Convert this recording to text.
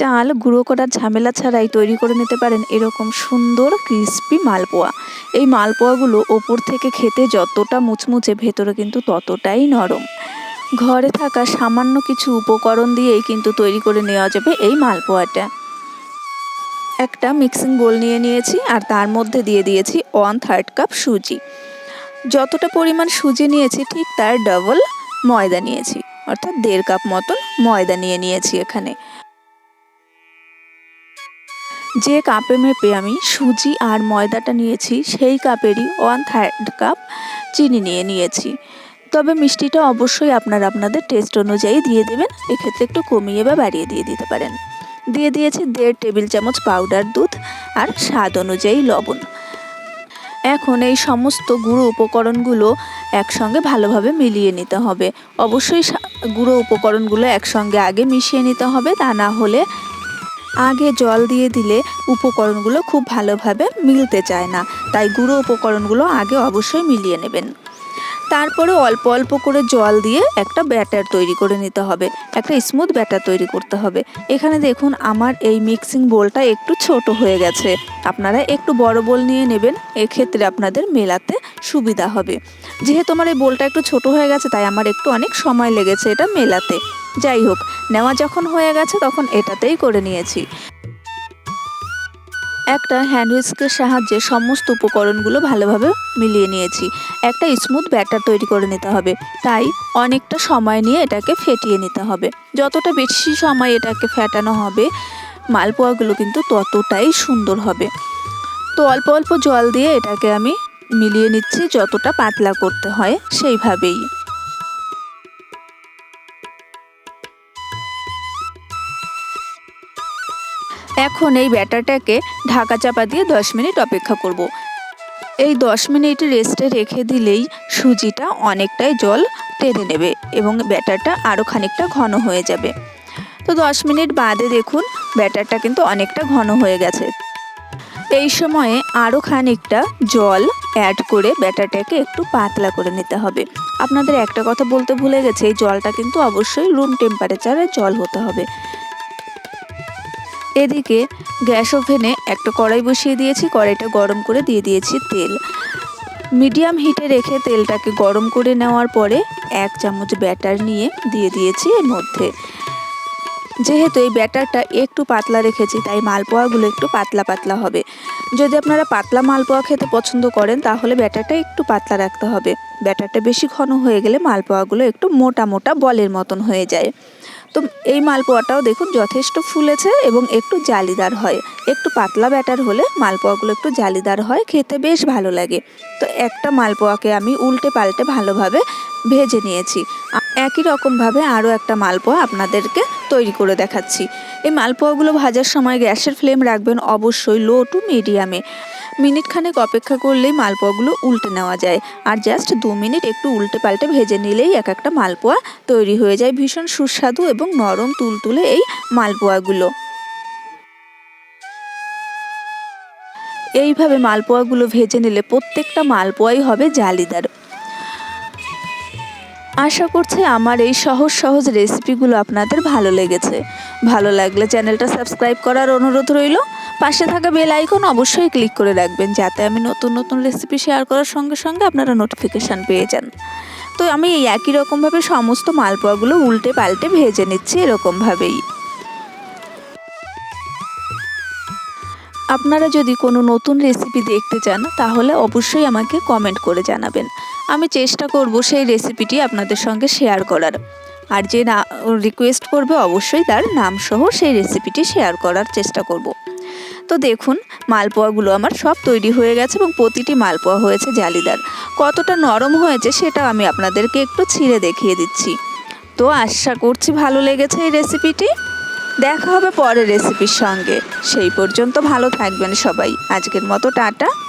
চাল গুঁড়ো করার ঝামেলা ছাড়াই তৈরি করে নিতে পারেন এরকম সুন্দর ক্রিস্পি মালপোয়া। এই মালপোয়াগুলো ওপর থেকে খেতে যতটা মুচমুচে, ভেতরে কিন্তু ততটাই নরম। ঘরে থাকা সামান্য কিছু উপকরণ দিয়েই কিন্তু তৈরি করে নেওয়া যাবে এই মালপোয়াটা। একটা মিক্সিং বোল নিয়ে নিয়েছি আর তার মধ্যে দিয়ে দিয়েছি ওয়ান থার্ড কাপ সুজি। যতটা পরিমাণ সুজি নিয়েছি, ঠিক তার ডবল ময়দা নিয়েছি, অর্থাৎ দেড় কাপ মতন ময়দা নিয়ে নিয়েছি এখানে। যে কাপে মেপে আমি সুজি আর ময়দাটা নিয়েছি, সেই কাপেরই ওয়ান থার্ড কাপ চিনি নিয়ে নিয়েছি। তবে মিষ্টিটা অবশ্যই আপনারা আপনাদের টেস্ট অনুযায়ী দিয়ে দেবেন, এক্ষেত্রে একটু কমিয়ে বা বাড়িয়ে দিয়ে দিতে পারেন। দিয়ে দিয়েছি দেড় টেবিল চামচ পাউডার দুধ আর স্বাদ অনুযায়ী লবণ। এখন এই সমস্ত গুঁড়ো উপকরণগুলো একসঙ্গে ভালোভাবে মিলিয়ে নিতে হবে। অবশ্যই গুঁড়ো উপকরণগুলো একসঙ্গে আগে মিশিয়ে নিতে হবে, তা না হলে আগে জল দিয়ে দিলে উপকরণগুলো খুব ভালোভাবে মিলতে চায় না। তাই গুঁড়ো উপকরণগুলো আগে অবশ্যই মিলিয়ে নেবেন। তারপরে অল্প অল্প করে জল দিয়ে একটা ব্যাটার তৈরি করে নিতে হবে, একটা স্মুথ ব্যাটার তৈরি করতে হবে। এখানে দেখুন আমার এই মিক্সিং বোলটা একটু ছোট হয়ে গেছে। আপনারা একটু বড় বোল নিয়ে নেবেন, এক্ষেত্রে আপনাদের মেলাতে সুবিধা হবে। যেহেতু আমার এই বোলটা একটু ছোট হয়ে গেছে, তাই আমার একটু অনেক সময় লেগেছে এটা মেলাতে। যাই হোক, নেওয়া যখন হয়ে গেছে তখন এটাতেই করে নিয়েছি। একটা হ্যান্ড হুইস্কের সাহায্যে সমস্ত উপকরণগুলো ভালোভাবে মিলিয়ে নিয়েছি। একটা স্মুথ ব্যাটার তৈরি করে নিতে হবে। তাই অনেকটা সময় নিয়ে এটাকে ফেটিয়ে নিতে হবে। যতটা বেশি সময় এটাকে ফেটানো হবে, মালপোয়াগুলো কিন্তু ততটাই সুন্দর হবে। তো অল্প অল্প জল দিয়ে এটাকে আমি মিলিয়ে নিচ্ছি, যতটা পাতলা করতে হয় সেইভাবেই। এখন এই ব্যাটারটাকে ঢাকা চাপা দিয়ে দশ মিনিট অপেক্ষা করব। এই দশ মিনিট রেস্টে রেখে দিলেই সুজিটা অনেকটাই জল টেনে নেবে এবং ব্যাটারটা আরও খানিকটা ঘন হয়ে যাবে। তো দশ মিনিট বাদে দেখুন ব্যাটারটা কিন্তু অনেকটা ঘন হয়ে গেছে। এই সময়ে আরও খানিকটা জল অ্যাড করে ব্যাটারটাকে একটু পাতলা করে নিতে হবে। আপনাদের একটা কথা বলতে ভুলে গেছে, এই জলটা কিন্তু অবশ্যই রুম টেম্পারেচারে জল হতে হবে। এদিকে গ্যাস ওভেনে একটা কড়াই বসিয়ে দিয়েছি, কড়াইটা গরম করে দিয়ে দিয়েছি তেল। মিডিয়াম হিটে রেখে তেলটাকে গরম করে নেওয়ার পরে এক চামচ ব্যাটার নিয়ে দিয়ে দিয়েছি এর মধ্যে। যেহেতু এই ব্যাটারটা একটু পাতলা রেখেছি, তাই মালপোয়াগুলো একটু পাতলা পাতলা হবে। যদি আপনারা পাতলা মালপোয়া খেতে পছন্দ করেন, তাহলে ব্যাটারটা একটু পাতলা রাখতে হবে। ব্যাটারটা বেশি ঘন হয়ে গেলে মালপোয়াগুলো একটু মোটা মোটা বলের মতন হয়ে যায়। তো এই মালপোয়াটাও দেখুন যথেষ্ট ফুলেছে এবং একটু জালিদার হয়। একটু পাতলা ব্যাটার হলে মালপোয়াগুলো একটু জালিদার হয়, খেতে বেশ ভালো লাগে। তো একটা মালপোয়াকে আমি উল্টে পাল্টে ভালোভাবে ভেজে নিয়েছি। একই রকমভাবে আরও একটা মালপোয়া আপনাদেরকে তৈরি করে দেখাচ্ছি। এই মালপোয়াগুলো ভাজার সময় গ্যাসের ফ্লেম রাখবেন অবশ্যই লো টু মিডিয়ামে। মিনিট খানেক অপেক্ষা করলেই মালপোয়াগুলো উল্টে নেওয়া যায়। আর জাস্ট দু মিনিট একটু উল্টে পাল্টে ভেজে নিলেই এক একটা মালপোয়া তৈরি হয়ে যায়। ভীষণ সুস্বাদু এবং নরম তুলতুলে এই মালপোয়াগুলো। এইভাবে মালপোয়াগুলো ভেজে নিলে প্রত্যেকটা মালপোয়াই হবে জালিদার। আশা করছি আমার এই সহজ সহজ রেসিপিগুলো আপনাদের ভালো লেগেছে। ভালো লাগলে চ্যানেলটা সাবস্ক্রাইব করার অনুরোধ রইল। পাশে থাকা বেল আইকন অবশ্যই ক্লিক করে রাখবেন, যাতে আমি নতুন নতুন রেসিপি শেয়ার করার সঙ্গে সঙ্গে আপনারা নোটিফিকেশান পেয়ে যান। তো আমি এই একই রকমভাবে সমস্ত মালপোয়াগুলো উল্টে পাল্টে ভেজে নিচ্ছি এরকমভাবেই। আপনারা যদি কোনো নতুন রেসিপি দেখতে চান, তাহলে অবশ্যই আমাকে কমেন্ট করে জানাবেন। আমি চেষ্টা করব সেই রেসিপিটি আপনাদের সঙ্গে শেয়ার করার। আর যে না রিকোয়েস্ট করবে অবশ্যই তার নামসহ সেই রেসিপিটি শেয়ার করার চেষ্টা করব। তো দেখুন, মালপোয়াগুলো আমার সব তৈরি হয়ে গেছে এবং প্রতিটি মালপোয়া হয়েছে জালিদার। কতটা নরম হয়েছে সেটা আমি আপনাদেরকে একটু ছিঁড়ে দেখিয়ে দিচ্ছি। তো আশা করছি ভালো লেগেছে এই রেসিপিটি দেখা হবে পরের রেসিপির সঙ্গে। সেই পর্যন্ত ভালো থাকবেন সবাই। আজকের মতো টাটা।